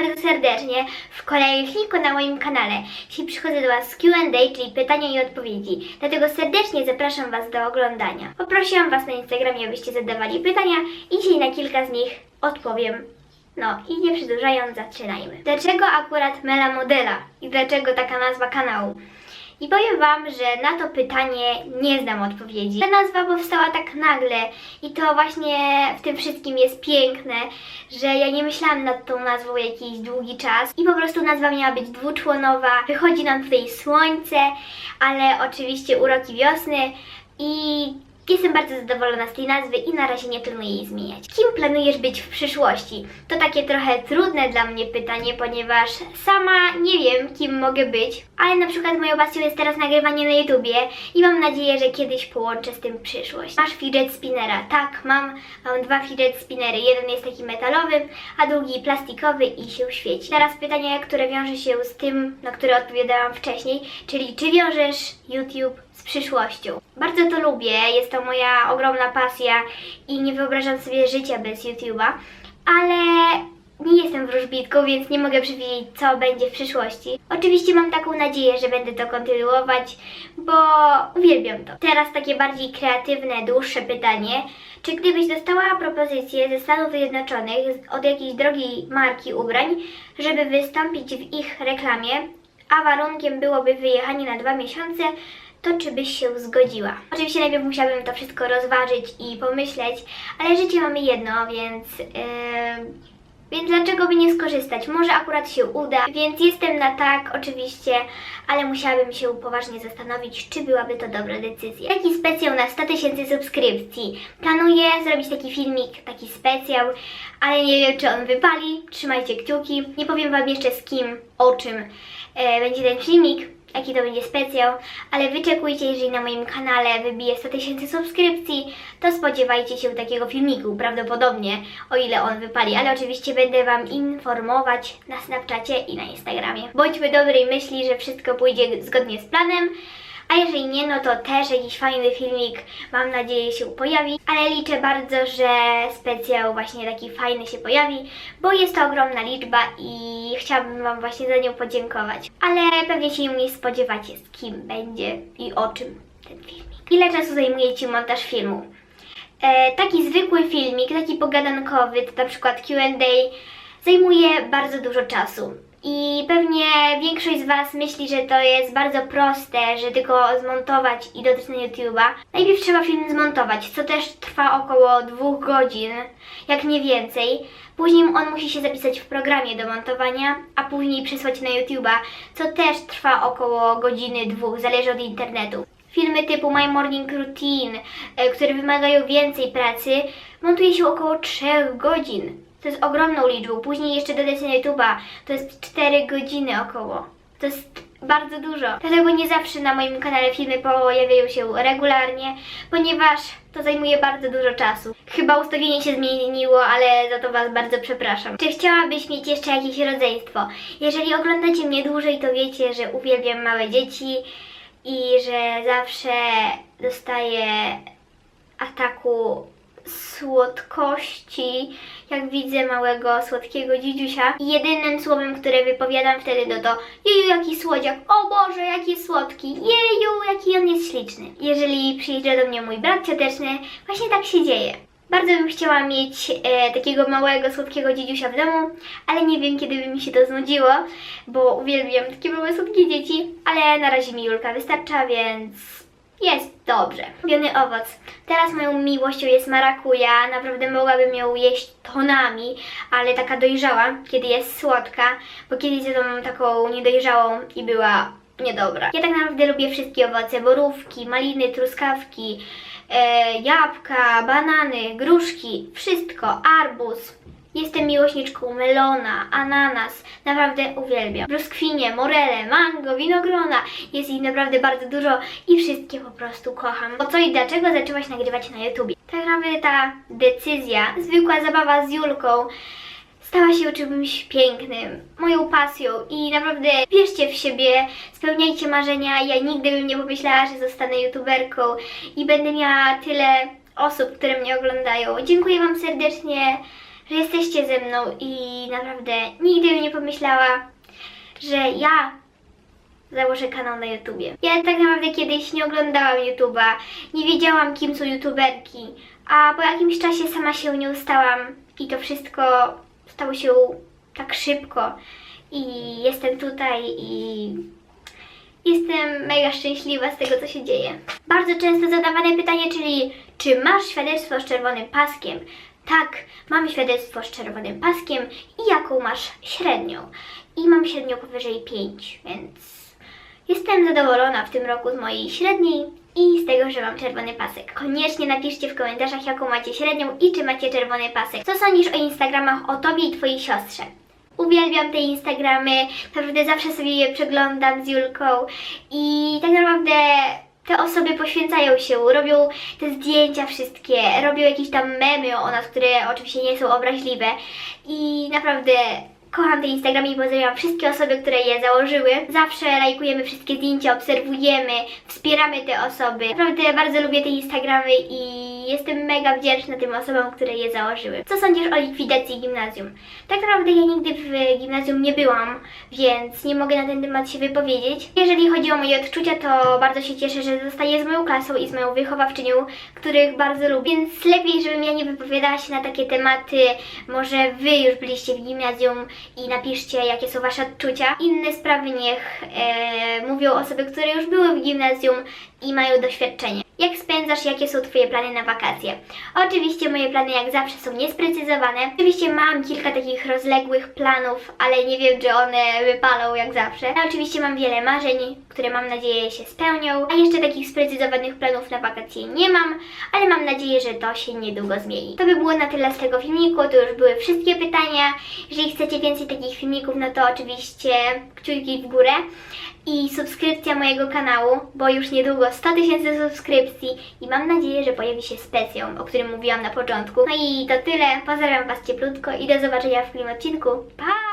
bardzo serdecznie w kolejnym filmiku na moim kanale. Dzisiaj przychodzę do Was z Q&A, czyli pytania i odpowiedzi. Dlatego serdecznie zapraszam Was do oglądania. Poprosiłam Was na Instagramie, abyście zadawali pytania i dzisiaj na kilka z nich odpowiem. No i nie przedłużając, zaczynajmy. Dlaczego akurat Mela Modela i dlaczego taka nazwa kanału? I powiem Wam, że na to pytanie nie znam odpowiedzi. Ta nazwa powstała tak nagle i to właśnie w tym wszystkim jest piękne, że ja nie myślałam nad tą nazwą jakiś długi czas i po prostu nazwa miała być dwuczłonowa. Wychodzi nam tutaj słońce, ale oczywiście uroki wiosny i Jestem bardzo zadowolona z tej nazwy i na razie nie planuję jej zmieniać. Kim planujesz być w przyszłości? To takie trochę trudne dla mnie pytanie, ponieważ sama nie wiem, kim mogę być, ale na przykład moją pasją jest teraz nagrywanie na YouTubie i mam nadzieję, że kiedyś połączę z tym przyszłość. Masz fidget spinnera? Tak, mam, mam dwa fidget spinnery. Jeden jest taki metalowy, a drugi plastikowy i się świeci. Teraz pytanie, które wiąże się z tym, na które odpowiadałam wcześniej, czyli czy wiążesz YouTube z przyszłością. Bardzo to lubię, jest to moja ogromna pasja i nie wyobrażam sobie życia bez YouTube'a, ale nie jestem wróżbitką, więc nie mogę przewidzieć, co będzie w przyszłości. Oczywiście mam taką nadzieję, że będę to kontynuować, bo uwielbiam to. Teraz takie bardziej kreatywne, dłuższe pytanie. Czy gdybyś dostała propozycję ze Stanów Zjednoczonych od jakiejś drogiej marki ubrań, żeby wystąpić w ich reklamie, a warunkiem byłoby wyjechanie na dwa miesiące, to czy byś się zgodziła? Oczywiście najpierw musiałabym to wszystko rozważyć i pomyśleć, ale życie mamy jedno, więc... Yy... Więc dlaczego by nie skorzystać? Może akurat się uda, więc jestem na tak, oczywiście, ale musiałabym się poważnie zastanowić, czy byłaby to dobra decyzja. Taki specjał na 100 tysięcy subskrypcji. Planuję zrobić taki filmik, taki specjał, ale nie wiem, czy on wypali. Trzymajcie kciuki. Nie powiem Wam jeszcze z kim, o czym e, będzie ten filmik, jaki to będzie specjał, ale wyczekujcie, jeżeli na moim kanale wybije 100 tysięcy subskrypcji, to spodziewajcie się takiego filmiku, prawdopodobnie, o ile on wypali, ale oczywiście będę Wam informować na Snapchacie i na Instagramie. Bądźmy dobrej myśli, że wszystko pójdzie zgodnie z planem, a jeżeli nie, no to też jakiś fajny filmik, mam nadzieję, się pojawi. Ale liczę bardzo, że specjał właśnie taki fajny się pojawi, bo jest to ogromna liczba i chciałabym Wam właśnie za nią podziękować. Ale pewnie się nie spodziewacie, z kim będzie i o czym ten filmik. Ile czasu zajmuje Ci montaż filmu? E, taki zwykły filmik, taki pogadankowy, na przykład Q&A, zajmuje bardzo dużo czasu. I pewnie większość z Was myśli, że to jest bardzo proste, że tylko zmontować i dodać na YouTube'a. Najpierw trzeba film zmontować, co też trwa około dwóch godzin, jak nie więcej. Później on musi się zapisać w programie do montowania, a później przesłać na YouTube'a, co też trwa około godziny, dwóch, zależy od internetu. Filmy typu My Morning Routine, e, które wymagają więcej pracy, montuje się około 3 godzin. To jest ogromną liczbą. Później jeszcze dodać na YouTube'a, to jest 4 godziny około. To jest bardzo dużo. Dlatego nie zawsze na moim kanale filmy pojawiają się regularnie, ponieważ to zajmuje bardzo dużo czasu. Chyba ustawienie się zmieniło, ale za to Was bardzo przepraszam. Czy chciałabyś mieć jeszcze jakieś rodzeństwo? Jeżeli oglądacie mnie dłużej, to wiecie, że uwielbiam małe dzieci i że zawsze dostaję ataku słodkości, jak widzę małego słodkiego dzidziusia. Jedynym słowem, które wypowiadam wtedy no to jeju, jaki słodziak, o Boże, jaki słodki, jeju, jaki on jest śliczny. Jeżeli przyjeżdża do mnie mój brat cioteczny, właśnie tak się dzieje. Bardzo bym chciała mieć e, takiego małego, słodkiego dziedziusia w domu, ale nie wiem, kiedy by mi się to znudziło, bo uwielbiam takie małe, słodkie dzieci, ale na razie mi Julka wystarcza, więc jest dobrze. Ulubiony owoc. Teraz moją miłością jest marakuja. Naprawdę mogłabym ją jeść tonami, ale taka dojrzała, kiedy jest słodka, bo kiedyś zjadłam taką niedojrzałą i była niedobra. Ja tak naprawdę lubię wszystkie owoce. Borówki, maliny, truskawki, e, jabłka, banany, gruszki, wszystko, arbuz. Jestem miłośniczką melona, ananas, naprawdę uwielbiam. Brzoskwinie, morele, mango, winogrona, jest ich naprawdę bardzo dużo i wszystkie po prostu kocham. O co i dlaczego zaczęłaś nagrywać na YouTubie? Tak naprawdę ta decyzja, zwykła zabawa z Julką, stała się czymś pięknym, moją pasją i naprawdę wierzcie w siebie, spełniajcie marzenia. Ja nigdy bym nie pomyślała, że zostanę youtuberką i będę miała tyle osób, które mnie oglądają. Dziękuję Wam serdecznie że jesteście ze mną i naprawdę nigdy bym nie pomyślała, że ja założę kanał na YouTubie. Ja tak naprawdę kiedyś nie oglądałam YouTube'a, nie wiedziałam kim są YouTuberki, a po jakimś czasie sama się nie ustałam i to wszystko stało się tak szybko i jestem tutaj i Jestem mega szczęśliwa z tego, co się dzieje. Bardzo często zadawane pytanie, czyli czy masz świadectwo z czerwonym paskiem? Tak, mam świadectwo z czerwonym paskiem i jaką masz średnią? I mam średnią powyżej 5, więc jestem zadowolona w tym roku z mojej średniej i z tego, że mam czerwony pasek. Koniecznie napiszcie w komentarzach, jaką macie średnią i czy macie czerwony pasek. Co sądzisz o Instagramach o tobie i twojej siostrze? Uwielbiam te Instagramy, naprawdę zawsze sobie je przeglądam z Julką i tak naprawdę te osoby poświęcają się, robią te zdjęcia wszystkie, robią jakieś tam memy o nas, które oczywiście nie są obraźliwe i naprawdę kocham te Instagramy i pozdrawiam wszystkie osoby, które je założyły. Zawsze lajkujemy wszystkie zdjęcia, obserwujemy, wspieramy te osoby. Naprawdę bardzo lubię te Instagramy i jestem mega wdzięczna tym osobom, które je założyły. Co sądzisz o likwidacji gimnazjum? Tak naprawdę ja nigdy w gimnazjum nie byłam, więc nie mogę na ten temat się wypowiedzieć. Jeżeli chodzi o moje odczucia, to bardzo się cieszę, że zostaję z moją klasą i z moją wychowawczynią, których bardzo lubię. Więc lepiej, żebym ja nie wypowiadała się na takie tematy. Może wy już byliście w gimnazjum i napiszcie, jakie są wasze odczucia. Inne sprawy niech e, mówią osoby, które już były w gimnazjum i mają doświadczenie. Jak spędzasz, jakie są Twoje plany na wakacje? Oczywiście moje plany jak zawsze są niesprecyzowane. Oczywiście mam kilka takich rozległych planów, ale nie wiem, czy one wypalą jak zawsze. A oczywiście mam wiele marzeń, które mam nadzieję się spełnią. A jeszcze takich sprecyzowanych planów na wakacje nie mam, ale mam nadzieję, że to się niedługo zmieni. To by było na tyle z tego filmiku, to już były wszystkie pytania. Jeżeli chcecie więcej takich filmików, no to oczywiście kciuki w górę i subskrypcja mojego kanału, bo już niedługo 100 tysięcy subskrypcji i mam nadzieję, że pojawi się specjal, o którym mówiłam na początku. No i to tyle, pozdrawiam Was cieplutko i do zobaczenia w kolejnym odcinku. Pa!